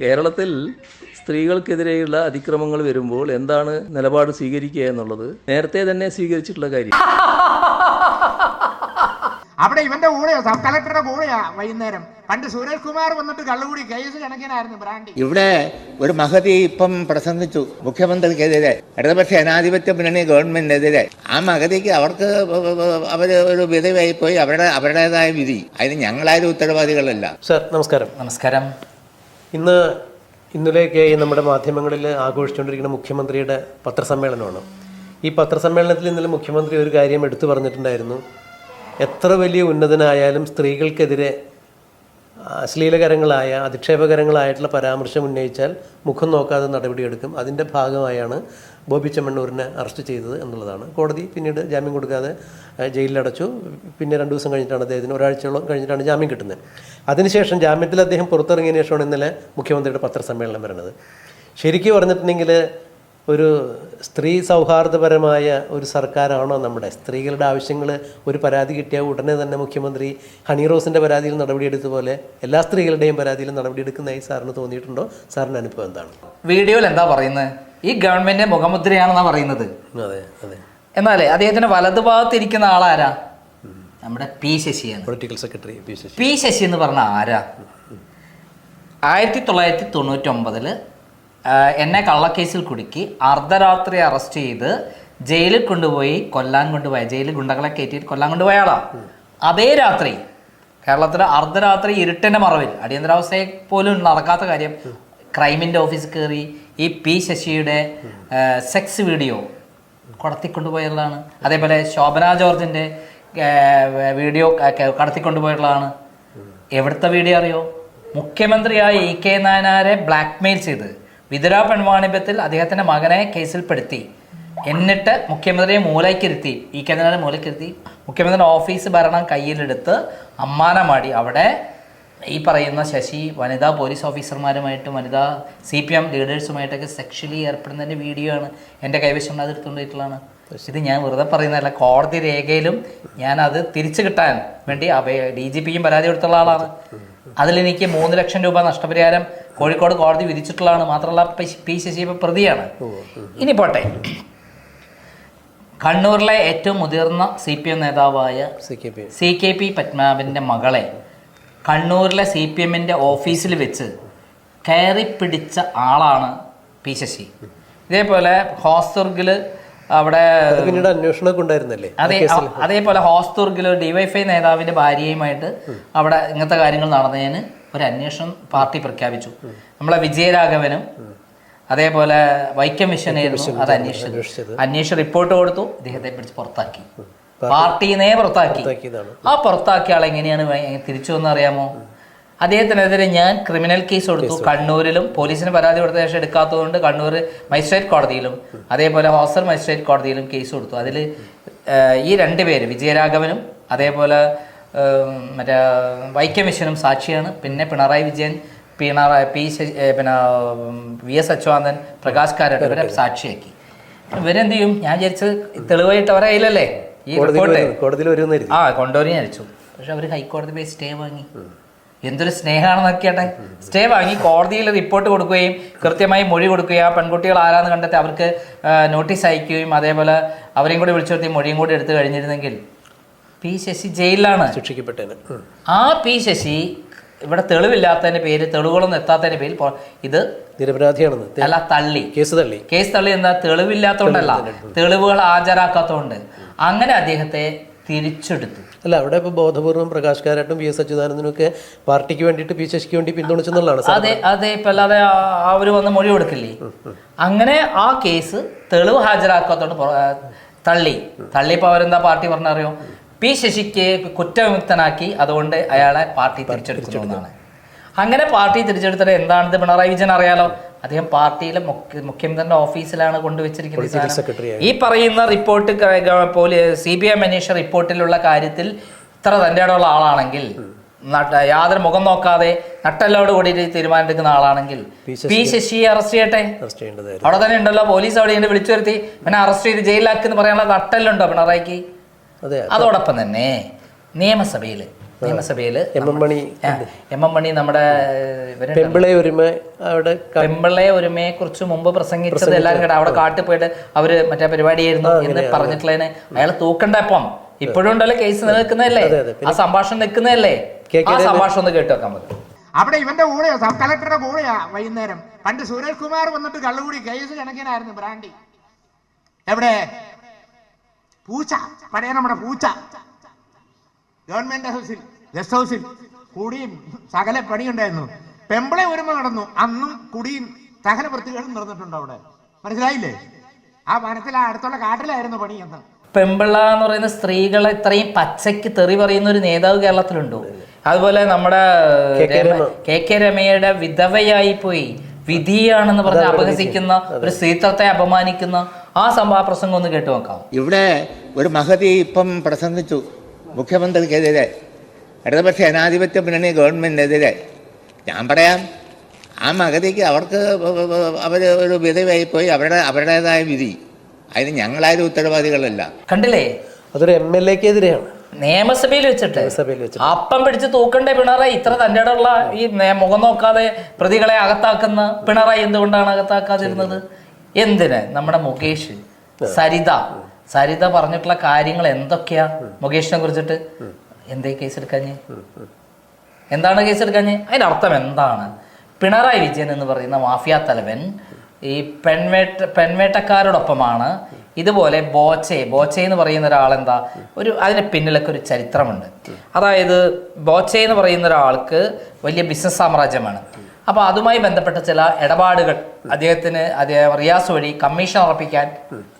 കേരളത്തിൽ സ്ത്രീകൾക്കെതിരെയുള്ള അതിക്രമങ്ങൾ വരുമ്പോൾ എന്താണ് നിലപാട് സ്വീകരിക്കുക എന്നുള്ളത് നേരത്തെ തന്നെ സ്വീകരിച്ചിട്ടുള്ള കാര്യം. അവിടെ ഇവന്റെ കൂടെയോ? സബ് കളക്ടറുടെ കൂടെയാ വൈകുന്നേരം? പണ്ട് സുരേഷ് കുമാർ വന്നിട്ട് കള്ളുകൂടി കേസ് കണക്കിനായിരുന്നു ബ്രാൻഡി. ഇവിടെ ഒരു മഹതി ഇപ്പം പ്രസംഗിച്ചു മുഖ്യമന്ത്രിക്കെതിരെ ഇടതുപക്ഷ ജനാധിപത്യ മുന്നണി ഗവൺമെന്റിനെതിരെ. ആ മഹതിക്ക് അവർക്ക് അവർ ഒരു വിധവയായി പോയി അവരുടെ അവരുടേതായ വിധി. അതിന് ഞങ്ങളാരും ഉത്തരവാദികളല്ല. സർ നമസ്കാരം. നമസ്കാരം. ഇന്ന് ഇന്നലെയൊക്കെയായി നമ്മുടെ മാധ്യമങ്ങളിൽ ആഘോഷിച്ചുകൊണ്ടിരിക്കുന്ന മുഖ്യമന്ത്രിയുടെ പത്രസമ്മേളനമാണ്. ഈ പത്രസമ്മേളനത്തിൽ ഇന്നലെ മുഖ്യമന്ത്രി ഒരു കാര്യം എടുത്തു പറഞ്ഞിട്ടുണ്ടായിരുന്നു. എത്ര വലിയ ഉന്നതനായാലും സ്ത്രീകൾക്കെതിരെ അശ്ലീലകരങ്ങളായ അധിക്ഷേപകരങ്ങളായിട്ടുള്ള പരാമർശം ഉന്നയിച്ചാൽ മുഖം നോക്കാതെ നടപടിയെടുക്കും. അതിന്റെ ഭാഗമായാണ് ബോബി ചെമ്മണ്ണൂരിനെ അറസ്റ്റ് ചെയ്തത് എന്നുള്ളതാണ്. കോടതി പിന്നീട് ജാമ്യം കൊടുക്കാതെ ജയിലിലടച്ചു. പിന്നെ രണ്ട് ദിവസം കഴിഞ്ഞിട്ടാണ് അദ്ദേഹത്തിന് ഒരാഴ്ചയോളം കഴിഞ്ഞിട്ടാണ് ജാമ്യം കിട്ടുന്നത്. അതിനുശേഷം ജാമ്യത്തിൽ അദ്ദേഹം പുറത്തിറങ്ങിയതിന് ശേഷമാണ് ഇന്നലെ മുഖ്യമന്ത്രിയുടെ പത്രസമ്മേളനം വരുന്നത്. ശരിക്കും പറഞ്ഞിട്ടുണ്ടെങ്കിൽ ഒരു സ്ത്രീ സൗഹാർദ്ദപരമായ ഒരു സർക്കാരാണോ നമ്മുടെ? സ്ത്രീകളുടെ ആവശ്യങ്ങൾ ഒരു പരാതി കിട്ടിയാൽ ഉടനെ തന്നെ മുഖ്യമന്ത്രി ഹണി റോസിന്റെ പരാതിയിൽ നടപടിയെടുത്ത പോലെ എല്ലാ സ്ത്രീകളുടെയും പരാതിയിൽ നടപടിയെടുക്കുന്നതായി സാറിന് തോന്നിയിട്ടുണ്ടോ? സാറിന്റെ അനുഭവം എന്താണ്? വീഡിയോയിൽ എന്താ പറയുന്നത് ഈ ഗവൺമെന്റിന്റെ മുഖമുദ്രയാണെന്നാണ് പറയുന്നത്. അതെ അതെ. എന്നാലേ അദ്ദേഹത്തിന്റെ വലതുഭാഗത്ത് ഇരിക്കുന്ന ആളാരാ? നമ്മുടെ P ശശിയാണ്. Political secretary P Sasi. P Sasi എന്ന് പറഞ്ഞ ആരാ? ആയിരത്തി തൊള്ളായിരത്തി തൊണ്ണൂറ്റി ഒമ്പതിൽ എന്നെ കള്ളക്കേസിൽ കുടുക്കി അർദ്ധരാത്രി അറസ്റ്റ് ചെയ്ത് ജയിലിൽ കൊണ്ടുപോയി കൊല്ലാൻ കൊണ്ടുപോയ ജയിലിൽ ഗുണ്ടകളെ കയറ്റിയിട്ട് കൊല്ലാൻ കൊണ്ടുപോയ ആളാ. അതേ രാത്രി കേരളത്തിൽ അർദ്ധരാത്രി ഇരുട്ടിന്റെ മറവിൽ അടിയന്തരാവസ്ഥയെ പോലും നടക്കാത്ത കാര്യം ക്രൈമിന്റെ ഓഫീസിൽ കയറി ഈ പി ശശിയുടെ സെക്സ് വീഡിയോ കടത്തിക്കൊണ്ടുപോയുള്ളതാണ്. അതേപോലെ ശോഭന ജോർജിന്റെ വീഡിയോ കടത്തിക്കൊണ്ടുപോയുള്ളതാണ്. എവിടുത്തെ വീഡിയോ അറിയോ? മുഖ്യമന്ത്രിയായ ഇ കെ നായനാരെ ബ്ലാക്ക്മെയിൽ ചെയ്ത്. വിതുര പെൺവാണിഭ്യത്തിൽ അദ്ദേഹത്തിന്റെ മകനെ കേസിൽപ്പെടുത്തി എന്നിട്ട് മുഖ്യമന്ത്രിയെ മൂലയ്ക്കിരുത്തി. E K നായനാരെ മൂലയ്ക്കിരുത്തി. മുഖ്യമന്ത്രിയുടെ ഓഫീസ് ഭരണം കയ്യിലെടുത്ത് അമ്മാനമാടി അവിടെ ഈ പറയുന്ന ശശി വനിതാ പോലീസ് ഓഫീസർമാരുമായിട്ടും വനിതാ സി പി എം ലീഡേഴ്സുമായിട്ടൊക്കെ സെക്ഷലി ഏർപ്പെടുന്നതിന്റെ വീഡിയോ ആണ്. എന്റെ കൈവശം അത് എടുത്തുകൊണ്ടിട്ടുള്ളതാണ്. ഇത് ഞാൻ വെറുതെ പറയുന്നതല്ല. കോടതി രേഖയിലും ഞാൻ അത് തിരിച്ചു കിട്ടാൻ വേണ്ടി അപേ ഡി ജി പിയും പരാതി കൊടുത്തുള്ള ആളാണ്. അതിലെനിക്ക് മൂന്ന് ലക്ഷം രൂപ നഷ്ടപരിഹാരം കോഴിക്കോട് കോടതി വിധിച്ചിട്ടുള്ളതാണ്. മാത്രമല്ല പി- ശശിയെ ശശി പ്രതിയാണ്. ഇനി പോട്ടെ. കണ്ണൂരിലെ ഏറ്റവും മുതിർന്ന സി പി എം നേതാവായ സി കെ പി. പത്മനാഭന്റെ മകളെ കണ്ണൂരിലെ സി പി എമ്മിന്റെ ഓഫീസിൽ വെച്ച് കയറി പിടിച്ച ആളാണ് പി ശശി ഇതേപോലെ ഹോസ്തുർഗിൽ അവിടെ പിന്നീട് അന്വേഷണമൊക്കെ ഉണ്ടായിരുന്നല്ലേ? അതെ അതേപോലെ ഹോസ്തുർഗിൽ ഡിവൈഫൈ നേതാവിന്റെ ഭാര്യയുമായിട്ട് അവിടെ ഇങ്ങനത്തെ കാര്യങ്ങൾ നടന്നതിന് ഒരു അന്വേഷണം പാർട്ടി പ്രഖ്യാപിച്ചു. നമ്മളെ വിജയരാഘവനും അതേപോലെ വൈക്കം മിഷനായിരുന്നു അത് അന്വേഷിച്ചത്. അന്വേഷിച്ച് റിപ്പോർട്ട് കൊടുത്തു. ഇദ്ദേഹത്തെ പിടിച്ച് പുറത്താക്കി. പാർട്ടിനെ പുറത്താക്കി. ആ പുറത്താക്കിയ ആൾ എങ്ങനെയാണ് തിരിച്ചു വന്ന് അറിയാമോ അദ്ദേഹത്തിനെതിരെ ഞാൻ ക്രിമിനൽ കേസ് കൊടുത്തു. കണ്ണൂരിലും പോലീസിന് പരാതി കൊടുത്ത ശേഷം എടുക്കാത്തതുകൊണ്ട് കണ്ണൂർ മജിസ്ട്രേറ്റ് കോടതിയിലും അതേപോലെ ഹോസ്റ്റൽ മജിസ്ട്രേറ്റ് കോടതിയിലും കേസ് കൊടുത്തു. അതിൽ ഈ രണ്ടുപേര് വിജയരാഘവനും അതേപോലെ മറ്റേ വൈക്കം മിഷനും സാക്ഷിയാണ്. പിന്നെ പിണറായി വിജയൻ പിണറായി പി പിന്നെ വി എസ് അച്യുതാനന്ദൻ പ്രകാശ് കാരാട്ട് ഇവരെ സാക്ഷിയാക്കി. ഇവരെന്ത് ചെയ്യും? ഞാൻ വിചാരിച്ചത് തെളിവായിട്ട് അവരെ കയ്യിലല്ലേ? ഈ കോടതിയിൽ റിപ്പോർട്ട് കോടതിയിൽ ആ കൊണ്ടുവരും വിചാരിച്ചു പക്ഷെ അവർ ഹൈക്കോടതി പോയി സ്റ്റേ വാങ്ങി. എന്തൊരു സ്നേഹമാണെന്നൊക്കെയാട്ടെ. സ്റ്റേ വാങ്ങി കോടതിയിൽ റിപ്പോർട്ട് കൊടുക്കുകയും കൃത്യമായി മൊഴി കൊടുക്കുകയും ആ പെൺകുട്ടികൾ ആരാന്ന് കണ്ടെത്തി അവർക്ക് നോട്ടീസ് അയക്കുകയും അതേപോലെ അവരെയും കൂടി വിളിച്ചു നിർത്തി മൊഴിയും കൂടി എടുത്തു കഴിഞ്ഞിരുന്നെങ്കിൽ പി ശശി ജയിലിലാണ്. ശിക്ഷിക്കപ്പെട്ടത് ആ പി ശശി ഇവിടെ തെളിവില്ലാത്തതിന്റെ പേര് തെളിവുകളൊന്നും എത്താത്തതിന്റെ പേരിൽ ഇത് നിരപരാധിയാണെന്ന്. അല്ല തള്ളി. കേസ് തള്ളി. കേസ് തള്ളി എന്താ? തെളിവില്ലാത്തതുകൊണ്ടല്ല. തെളിവുകൾ ഹാജരാക്കാത്തതുകൊണ്ട് അങ്ങനെ അദ്ദേഹത്തെ തിരിച്ചെടുത്തു. അല്ല അവിടെ ഇപ്പോൾ ബോധപൂർവം പ്രകാശ് കാരാട്ടും വി എസ് അച്യുതാനന്ദനും ഒക്കെ പാർട്ടിക്ക് വേണ്ടിയിട്ട് പി ശശിക്ക് വേണ്ടി പിന്തുണച്ചെന്നുള്ളതാണ് അതെ അതെ ഇപ്പൊ അല്ലാതെ അവർ വന്ന് മൊഴി കൊടുക്കില്ലേ? അങ്ങനെ ആ കേസ് തെളിവ് ഹാജരാക്കാത്തോണ്ട് തള്ളി. തള്ളിയപ്പോ അവരെന്താ പാർട്ടി പറഞ്ഞറിയോ? പി ശശിക്ക് കുറ്റവിമുക്തനാക്കി അതുകൊണ്ട് അയാളെ പാർട്ടി തിരിച്ചെടുക്കുന്നതാണ് അങ്ങനെ പാർട്ടി തിരിച്ചെടുത്തത് എന്താണെന്ന് പിണറായി വിജയൻ അറിയാലോ? അദ്ദേഹം പാർട്ടിയിലെ മുഖ്യ- മുഖ്യമന്ത്രിയുടെ ഓഫീസിലാണ് കൊണ്ടുവച്ചിരിക്കുന്നത് ഈ പറയുന്ന റിപ്പോർട്ട് സി ബി ഐ അന്വേഷണ റിപ്പോർട്ടിലുള്ള കാര്യത്തിൽ ഇത്ര തന്റെ ഇടമുള്ള ആളാണെങ്കിൽ യാതൊരു മുഖം നോക്കാതെ നട്ടല്ലോട് കൂടി തീരുമാനമെടുക്കുന്ന ആളാണെങ്കിൽ പി ശശിയെ അറസ്റ്റ് ചെയ്യട്ടെ? അവിടെ തന്നെ ഉണ്ടല്ലോ പോലീസ് അവിടെ വിളിച്ചു വരുത്തി പിന്നെ അറസ്റ്റ് ചെയ്ത് ജയിലിലാക്കി എന്ന് പറയാനുള്ള നട്ടല്ലുണ്ടോ പിണറായിക്ക്? അതോടൊപ്പം തന്നെ നിയമസഭയിൽ നിയമസഭയിൽ M M Mani M M Mani നമ്മുടെ പെമ്പിളെ ഒരുമ അവിടെ പെമ്പിളെ ഒരുമയെ കുറിച്ച് മുമ്പ് പ്രസംഗിച്ചത് എല്ലാവരും കേട്ടോ അവിടെ കാട്ടിൽ പോയിട്ട് അവർ മറ്റേ പരിപാടിയായിരുന്നു എന്ന് പറഞ്ഞിട്ടുള്ളതിനെ അയാൾ തൂക്കണ്ട അപ്പം ഇപ്പോഴും ഉണ്ടല്ലോ കേസ് നിൽക്കുന്നതല്ലേ ആ സംഭാഷണം നിൽക്കുന്നതല്ലേ? ആ സംഭാഷണം ഒന്ന് കേട്ടു വെക്കാൻ പറ്റും അവിടെ ഇവന്റെ കൂടെയാ സബ് കളക്ടറുടെ കൂടെയാ വൈകുന്നേരം. പണ്ട് സുരേഷ് കുമാർ വന്നിട്ട് കള്ളുകൂടി കേസ് കണക്കിനായിരുന്നു ബ്രാൻഡി. എവിടെ? പൂച്ച. പഴയ നമ്മുടെ പൂച്ച. ഗവൺമെന്റ് ഹൗസിൽ ഗസ്റ്റ് ഹൗസിൽ കുടിയും സകല പണിയുണ്ടായിരുന്നു. പെമ്പിളെ ഒരുമ നടന്നു. അന്നും കുടിയും സകല വൃത്തികളും നടന്നിട്ടുണ്ട് അവിടെ. മനസ്സിലായില്ലേ? ആ വനത്തിൽ ആ അടുത്തുള്ള കാട്ടിലായിരുന്നു പണി എന്ന്. പെമ്പിള്ള എന്ന് പറയുന്ന സ്ത്രീകളെ ഇത്രയും പച്ചയ്ക്ക് തെറി പറയുന്ന ഒരു നേതാവ് കേരളത്തിലുണ്ടോ. അതുപോലെ നമ്മുടെ കെ കെ രമയുടെ വിധവയായി പോയി. വിധിയാണെന്ന് പറഞ്ഞ് അപഹസിക്കുന്ന ഒരു സ്ത്രീത്വത്തെ അപമാനിക്കുന്ന ആ സംഭവ പ്രസംഗം ഒന്ന് കേട്ടു നോക്കാം. ഇവിടെ ഒരു മഹതി ഇപ്പം പ്രസംഗിച്ചു മുഖ്യമന്ത്രിക്കെതിരെ. ഇടതുപക്ഷ ജനാധിപത്യ മുന്നണി ഗവൺമെന്റിനെതിരെ. ഞാൻ പറയാം ആ മഹതിക്ക് അവർക്ക് അവർ ഒരു വിധവയായിപ്പോയി അവരുടെ അവരുടേതായ വിധി. അതിന് ഞങ്ങളാരും ഉത്തരവാദികളല്ല. കണ്ടില്ലേ? അതൊരു എം എൽ എക്കെതിരെയാണ്. നിയമസഭയിൽ വെച്ചിട്ട്. അപ്പം പിടിച്ച് തൂക്കണ്ട പിണറായി? ഇത്ര തന്റെ ഉള്ള ഈ മുഖം നോക്കാതെ പ്രതികളെ അകത്താക്കുന്ന പിണറായി എന്തുകൊണ്ടാണ് അകത്താക്കാതിരുന്നത്? എന്തിന്? നമ്മുടെ മുകേഷ് സരിത. സരിത പറഞ്ഞിട്ടുള്ള കാര്യങ്ങൾ എന്തൊക്കെയാ മുകേഷിനെ കുറിച്ചിട്ട്? എന്തേ കേസ് കേസെടുക്കാഞ്ഞ് എന്താണ് കേസ് കേസെടുക്കാഞ്ഞ്? അതിന്റെ അർത്ഥം എന്താണ്? പിണറായി വിജയൻ എന്ന് പറയുന്ന മാഫിയ തലവൻ ഈ പെൺവേട്ട പെൺവേട്ടക്കാരോടൊപ്പമാണ്. ഇതുപോലെ ബോച്ചെ ബോച്ചെ എന്ന് പറയുന്ന ഒരാളെന്താ ഒരു അതിന് പിന്നിലൊക്കെ ഒരു ചരിത്രമുണ്ട്. അതായത് ബോച്ചെ എന്ന് പറയുന്ന ഒരാൾക്ക് വലിയ ബിസിനസ് സാമ്രാജ്യമാണ്. അപ്പോൾ അതുമായി ബന്ധപ്പെട്ട ചില ഇടപാടുകൾ അദ്ദേഹത്തിന് അദ്ദേഹം റിയാസ് വഴി കമ്മീഷൻ ഉറപ്പിക്കാൻ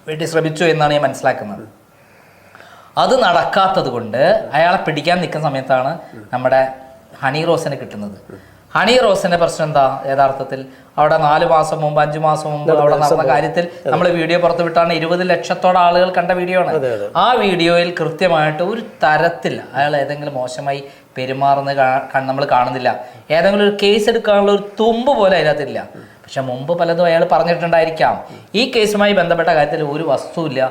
വേണ്ടി ശ്രമിച്ചു എന്നാണ് ഞാൻ മനസ്സിലാക്കുന്നത്. അത് നടക്കാത്തത് കൊണ്ട് അയാളെ പിടിക്കാൻ നിൽക്കുന്ന സമയത്താണ് നമ്മുടെ ഹണി റോസിന് കിട്ടുന്നത്. ഹണി റോസിന്റെ പ്രശ്നം എന്താ യഥാർത്ഥത്തിൽ? അവിടെ നാല് മാസം മുമ്പ് അഞ്ചു മാസം മുമ്പ് അവിടെ നടന്ന കാര്യത്തിൽ നമ്മൾ വീഡിയോ പുറത്തു വിട്ടാണ് ഇരുപത് ലക്ഷത്തോളം ആളുകൾ കണ്ട വീഡിയോ ആണ്. ആ വീഡിയോയിൽ കൃത്യമായിട്ട് ഒരു തരത്തിൽ അയാൾ ഏതെങ്കിലും മോശമായി പെരുമാറുന്ന നമ്മൾ കാണുന്നില്ല. ഏതെങ്കിലും ഒരു കേസ് എടുക്കാനുള്ള ഒരു തുമ്പ് പോലെ അതിനകത്തില്ല. പക്ഷെ മുമ്പ് പലതും അയാൾ പറഞ്ഞിട്ടുണ്ടായിരിക്കാം. ഈ കേസുമായി ബന്ധപ്പെട്ട കാര്യത്തിൽ ഒരു വസ്തുവില്ല.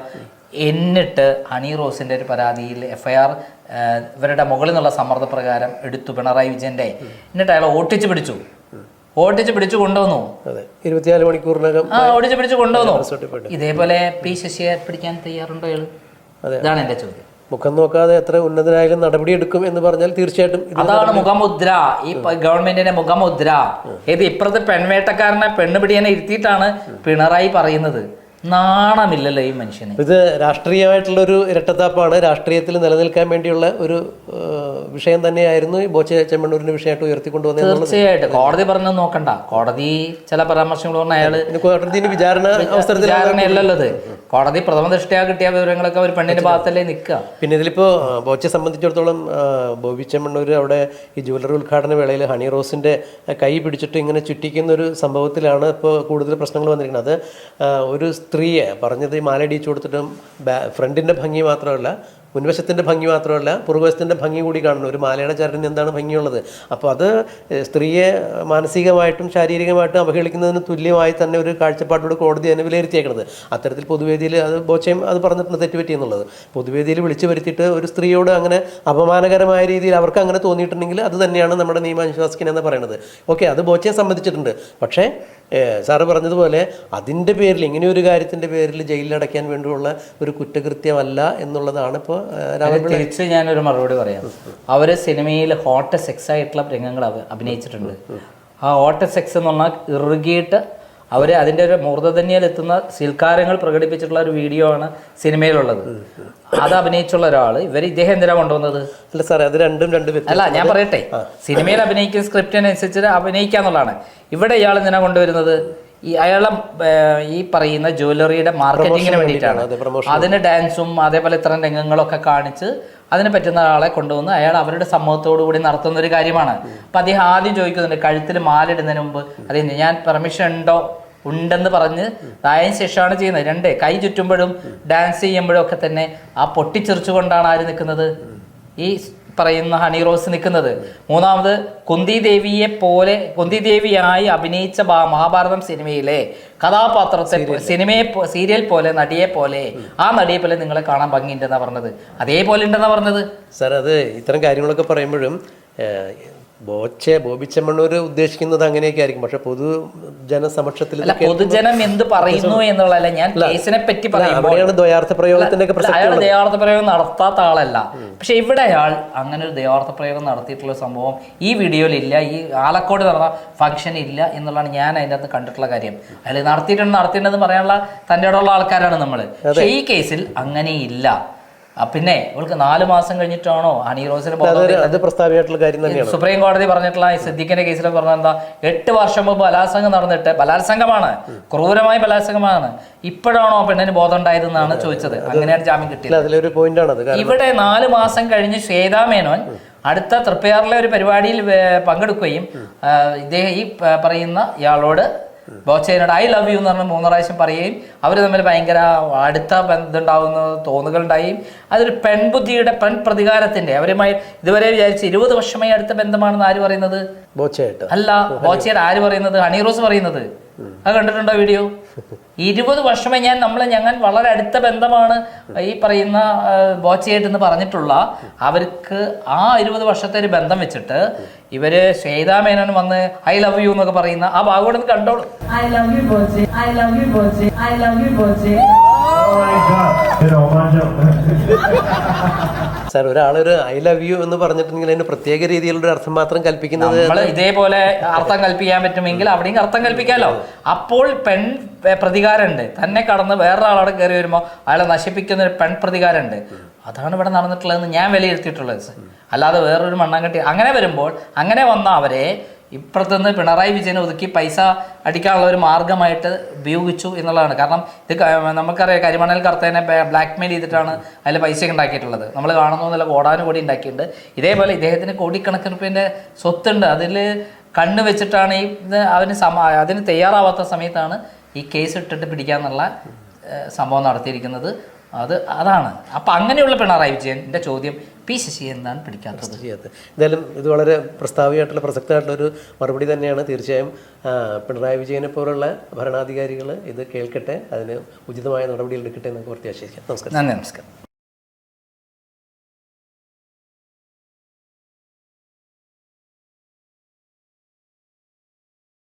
എന്നിട്ട് ഹണി റോസിന്റെ ഒരു പരാതിയിൽ എഫ് ഐ ആർ ഇവരുടെ മുകളിൽ നിന്നുള്ള സമ്മർദ്ദപ്രകാരം എടുത്തു പിണറായി വിജയന്റെ എന്നിട്ട് അയാൾ ഓട്ടിച്ച് പിടിച്ചു. ഓടിച്ച് പിടിച്ചു കൊണ്ടുവന്നു. ഇരുപത്തിനാല് മണിക്കൂറിനകം ആ ഓടിച്ച് പിടിച്ചു കൊണ്ടുവന്നു. ഇതേപോലെ പി ശശിയെ പിടിക്കാൻ തയ്യാറുണ്ടോ. ഇതാണ് എന്റെ ചോദ്യം. മുഖം നോക്കാതെ എത്ര ഉന്നതനായാലും നടപടിയെടുക്കും എന്ന് പറഞ്ഞാൽ തീർച്ചയായിട്ടും അതാണ് മുഖമുദ്ര. ഈ ഗവൺമെന്റിന്റെ മുഖമുദ്ര. ഇത് ഇപ്പുറത്തെ പെൺവേട്ടക്കാരനെ പെണ്ണുപിടിയനെ ഇരുത്തിയിട്ടാണ് പിണറായി പറയുന്നത്. നാണമില്ലല്ലോ ഈ മനുഷ്യന്. ഇത് രാഷ്ട്രീയമായിട്ടുള്ള ഒരു ഇരട്ടത്താപ്പാണ്. രാഷ്ട്രീയത്തിൽ നിലനിൽക്കാൻ വേണ്ടിയുള്ള ഒരു വിഷയം തന്നെയായിരുന്നു ഈ ബോച്ചെ ചെമ്മണ്ണൂരിന്റെ വിഷയമായിട്ട് ഉയർത്തിക്കൊണ്ടുവന്നത് വന്നത് തീർച്ചയായിട്ടും. കോടതി പറഞ്ഞത് നോക്കണ്ട. കോടതി ചില പരാമർശങ്ങൾ പറഞ്ഞ അയാൾ പിന്നെ കോടതിന് വിചാരണ അവസരത്തിൽ വിചാരണയല്ലല്ലോ കോടതി പ്രഥമ ദൃഷ്ടിയാ കിട്ടിയ വിവരങ്ങളൊക്കെ ഒരു പെണ്ണിന്റെ ഭാഗത്തല്ലേ നിൽക്കുക. പിന്നെ ഇതിലിപ്പോ ബോച്ചെ സംബന്ധിച്ചിടത്തോളം ബോബി ചെമ്മണ്ണൂർ അവിടെ ഈ ജ്വല്ലറി ഉദ്ഘാടന വേളയിൽ ഹണി റോസിന്റെ കൈ പിടിച്ചിട്ട് ഇങ്ങനെ ചുറ്റിക്കുന്ന ഒരു സംഭവത്തിലാണ് ഇപ്പോൾ കൂടുതൽ പ്രശ്നങ്ങൾ വന്നിരിക്കുന്നത്. അത് ഒരു സ്ത്രീയെ പറഞ്ഞത് ഈ മാലടിച്ചു കൊടുത്തിട്ടും ഫ്രണ്ടിന്റെ ഭംഗി മാത്രമല്ല മുൻവശത്തിന്റെ ഭംഗി മാത്രമല്ല പുറകുവശത്തിന്റെ ഭംഗി കൂടി കാണണം. ഒരു മാലയുടെ ചരടിന് എന്താണ് ഭംഗിയുള്ളത്? അപ്പോൾ അത് സ്ത്രീയെ മാനസികമായിട്ടും ശാരീരികമായിട്ടും അവഹേളിക്കുന്നതിന് തുല്യമായി തന്നെ ഒരു കാഴ്ചപ്പാടോട് കോടതി തന്നെ വിലയിരുത്തിയേക്കുന്നത് അത്തരത്തിൽ പൊതുവേദിയിൽ അത് ബോച്ചയും അത് പറഞ്ഞിട്ടുണ്ട് തെറ്റുപറ്റി എന്നുള്ളത്. പൊതുവേദിയിൽ വിളിച്ചു വരുത്തിയിട്ട് ഒരു സ്ത്രീയോട് അങ്ങനെ അപമാനകരമായ രീതിയിൽ അവർക്ക് അങ്ങനെ തോന്നിയിട്ടുണ്ടെങ്കിൽ അത് തന്നെയാണ് നമ്മുടെ നിയമാനുശാസിക്കൻ എന്ന് പറയുന്നത്. ഓക്കെ അത് ബോച്ചയെ സംബന്ധിച്ചിട്ടുണ്ട്. പക്ഷേ സാറ് പറഞ്ഞതുപോലെ അതിന്റെ പേരിൽ ഇങ്ങനെ ഒരു കാര്യത്തിന്റെ പേരിൽ ജയിലിലടയ്ക്കാൻ വേണ്ടിയുള്ള ഒരു കുറ്റകൃത്യമല്ല എന്നുള്ളതാണ് ഇപ്പോൾ തിരിച്ച് ഞാനൊരു മറുപടി പറയാം. അവർ സിനിമയിൽ ഹോട്ട് സെക്സ് ആയിട്ടുള്ള രംഗങ്ങൾ അഭിനയിച്ചിട്ടുണ്ട്. ആ ഹോട്ട് സെക്സ് എന്ന് പറഞ്ഞാൽ ഇറുകിയിട്ട് അവർ അതിന്റെ ഒരു മൂർധന്യയിൽ എത്തുന്ന സീൽക്കാരങ്ങൾ പ്രകടിപ്പിച്ചിട്ടുള്ള ഒരു വീഡിയോ ആണ് സിനിമയിലുള്ളത്. അത് അഭിനയിച്ചുള്ള ഒരാൾ ഇവർ ഇദ്ദേഹം എന്തിനാ കൊണ്ടുവന്നത്? അല്ല സാറേ അത് രണ്ടും രണ്ട് അല്ല ഞാൻ പറയട്ടെ. സിനിമയിൽ അഭിനയിക്കുന്ന സ്ക്രിപ്റ്റിനനുസരിച്ച് അഭിനയിക്കാന്നുള്ളതാണ് ഇവിടെ ഇയാൾ എന്തിനാ കൊണ്ടുവരുന്നത്? ഈ അയാളെ ഈ പറയുന്ന ജ്വല്ലറിയുടെ മാർക്കറ്റിങ്ങിന് വേണ്ടിയിട്ടാണ്. അതെ, അതിന് ഡാൻസും അതേപോലെ ഇത്തരം രംഗങ്ങളൊക്കെ കാണിച്ച് അതിന് പറ്റുന്ന ആളെ കൊണ്ടുവന്ന് അയാൾ അവരുടെ സമ്മതത്തോടു കൂടി നടത്തുന്ന ഒരു കാര്യമാണ്. അപ്പൊ അദ്ദേഹം ആദ്യം ചോദിക്കുന്നുണ്ട് കഴുത്തിൽ മാലിടുന്നതിന് മുമ്പ് അതെ ഞാൻ പെർമിഷൻ ഉണ്ടോ? ഉണ്ടെന്ന് പറഞ്ഞ് അതിന് ശേഷമാണ് ചെയ്യുന്നത്. രണ്ട് കൈ ചുറ്റുമ്പോഴും ഡാൻസ് ചെയ്യുമ്പോഴും ഒക്കെ തന്നെ ആ പൊട്ടിച്ചെറിച്ചുകൊണ്ടാണ് ആര് നിൽക്കുന്നത്? ഈ പറയുന്ന ഹണി റോസ് നിൽക്കുന്നത്. മൂന്നാമത് കുന്തി ദേവിയെ പോലെ കുന്തി ദേവിയായി അഭിനയിച്ച മഹാഭാരതം സിനിമയിലെ കഥാപാത്രത്തെ സിനിമയെ സീരിയൽ പോലെ നടിയെ പോലെ ആ നടിയെ പോലെ നിങ്ങളെ കാണാൻ ഭംഗിയുണ്ടെന്നാണ് പറഞ്ഞത്. അതേപോലെ ഉണ്ടെന്നാണ് പറഞ്ഞത്. സാർ അത് ഇത്തരം കാര്യങ്ങളൊക്കെ പറയുമ്പോഴും ബോച്ചെ ബോബി ചെമ്മണ്ണൂർ ഉദ്ദേശിക്കുന്നത് അങ്ങനെയൊക്കെ ആയിരിക്കും. പക്ഷെ പൊതു ജനസമക്ഷത്തിൽ പൊതുജനം എന്ത് പറയുന്നു എന്നുള്ളതല്ല ഞാൻ കേസിനെ പറ്റി പറയുമ്പോൾ ദ്വയാർത്ഥ പ്രയോഗത്തിന്റെ അയാൾ. ദയാർത്ഥ പ്രയോഗം നടത്താത്ത ആളല്ല. പക്ഷെ ഇവിടെ അയാൾ അങ്ങനെ ഒരു ദയാർത്ഥ പ്രയോഗം നടത്തിയിട്ടുള്ള സംഭവം ഈ വീഡിയോയിൽ ഇല്ല ഈ ആലക്കോട് നടന്ന ഫംഗ്ഷൻ ഇല്ല എന്നുള്ളതാണ് ഞാൻ അതിന്റെ അകത്ത് കണ്ടിട്ടുള്ള കാര്യം. അയാൾ നടത്തിയിട്ടുണ്ട് നടത്തിയിട്ടുണ്ടെന്ന് പറയാനുള്ള തന്റെ ഇടമുള്ള ആൾക്കാരാണ് നമ്മൾ പക്ഷേ ഈ കേസിൽ അങ്ങനെയില്ല. പിന്നെ ഇവൾക്ക് നാല് മാസം കഴിഞ്ഞിട്ടാണോ ഹണി റോസിന് പ്രസ്താവികമായിട്ടുള്ള കാര്യം തന്നെയാണ്. സുപ്രീം കോടതി പറഞ്ഞിട്ടുള്ള ഈ സിദ്ദിഖിന്റെ കേസിൽ പറഞ്ഞ എന്താ എട്ട് വർഷം മുമ്പ് ബലാത്സംഗം നടന്നിട്ട് ബലാത്സംഗമാണ് ക്രൂരമായ ബലാത്സംഗമാണ്. ഇപ്പോഴാണോ പെണ്ണിന് ബോധം ഉണ്ടായതെന്നാണ് ചോദിച്ചത്. അങ്ങനെയാണ് ജാമ്യം കിട്ടിയത്. ഇവിടെ നാല് മാസം കഴിഞ്ഞ് ശ്വേതാ മേനോൻ അടുത്ത തൃപ്പയാറിലെ ഒരു പരിപാടിയിൽ പങ്കെടുക്കുകയും ഇദ്ദേഹം ഈ പറയുന്ന ഇയാളോട് ബോച്ചേനോട് ഐ ലവ് യു എന്ന് പറഞ്ഞ് മൂന്ന് പ്രാവശ്യം പറയുകയും അവർ തമ്മിൽ ഭയങ്കര അടുത്ത ബന്ധമുണ്ടാവുന്ന തോന്നുകളുണ്ടായും അതൊരു പെൺബുദ്ധിയുടെ പെൺ പ്രതികാരത്തിന്റെ അവരുമായി ഇതുവരെ വിചാരിച്ച് ഇരുപത് വർഷമായി അടുത്ത ബന്ധമാണെന്ന് ആര് പറയുന്നത്? ബോച്ചയായിട്ട് അല്ല ബോച്ചയുടെ ആര് പറയുന്നത്? ഹണി റോസ് പറയുന്നത്. അത് കണ്ടിട്ടുണ്ടോ വീഡിയോ ഇരുപത് വർഷമായി ഞാൻ നമ്മൾ ഞങ്ങൾ വളരെ അടുത്ത ബന്ധമാണ് ഈ പറയുന്ന ബോച്ചയായിട്ട് എന്ന് പറഞ്ഞിട്ടുള്ള അവർക്ക് ആ ഇരുപത് വർഷത്തെ ഒരു ബന്ധം വെച്ചിട്ട് ഇവർ ശ്വേതാ മേനോൻ വന്ന് ഐ ലവ് യു എന്നൊക്കെ പറയുന്ന ആ ഭാഗം കണ്ടോളൂ I love you Boche I love you Boche I love you Boche. Sir ഒരാളൊരു ഐ ലവ് യു എന്ന് പറഞ്ഞിട്ടുണ്ടെങ്കിൽ അതിന് പ്രത്യേക രീതിയിലുള്ള അർത്ഥം മാത്രം കൽപ്പിക്കുന്നത് നമ്മൾ ഇതേപോലെ അർത്ഥം കൽപ്പിക്കാൻ പറ്റുമെങ്കിൽ അവിടെയും അർത്ഥം കൽപ്പിക്കാമല്ലോ അപ്പോൾ പെൺ പ്രതികാരമുണ്ട്. തന്നെ കടന്ന് വേറൊരാളോട് കയറി വരുമ്പോൾ അയാളെ നശിപ്പിക്കുന്ന ഒരു പെൺ പ്രതികാരമുണ്ട്. അതാണ് ഇവിടെ നടന്നിട്ടുള്ളതെന്ന് ഞാൻ വിലയിരുത്തിയിട്ടുള്ളത്. അല്ലാതെ വേറൊരു മണ്ണം കെട്ടി അങ്ങനെ വരുമ്പോൾ അങ്ങനെ വന്ന അവരെ ഇപ്പുറത്തുനിന്ന് പിണറായി വിജയനെ ഒതുക്കി പൈസ അടിക്കാനുള്ള ഒരു മാർഗമായിട്ട് ഉപയോഗിച്ചു എന്നുള്ളതാണ്. കാരണം ഇത് നമുക്കറിയാം കരിമണൽ കർത്തേനെ ബ്ലാക്ക് മെയിൽ ചെയ്തിട്ടാണ് അതിൽ പൈസ ഉണ്ടാക്കിയിട്ടുള്ളത്. നമ്മൾ കാണുന്നു നല്ല കോടാനും കൂടി ഉണ്ടാക്കിയിട്ടുണ്ട്. ഇതേപോലെ ഇദ്ദേഹത്തിന് കോടിക്കണക്കിന് റുപ്യന്റെ സ്വത്തുണ്ട്. അതിൽ കണ്ണ് വെച്ചിട്ടാണ് ഈ അവന് സമ അതിന് തയ്യാറാവാത്ത സമയത്താണ് ഈ കേസ് ഇട്ടിട്ട് പിടിക്കാന്നുള്ള സംഭവം നടത്തിയിരിക്കുന്നത്. അത് അതാണ്. അപ്പം അങ്ങനെയുള്ള പിണറായി വിജയൻ എന്റെ ചോദ്യം പി ശശി എന്താണ് പിടിക്കാത്തത്. എന്തായാലും ഇത് വളരെ പ്രസ്താവികമായിട്ടുള്ള പ്രസക്തമായിട്ടുള്ള ഒരു മറുപടി തന്നെയാണ് തീർച്ചയായും പിണറായി വിജയനെ പോലുള്ള ഭരണാധികാരികൾ ഇത് കേൾക്കട്ടെ അതിന് ഉചിതമായ നടപടികൾ എടുക്കട്ടെ എന്നൊക്കെ പ്രത്യാശിക്കാം നമസ്കാരം. നന്ദി നമസ്കാരം.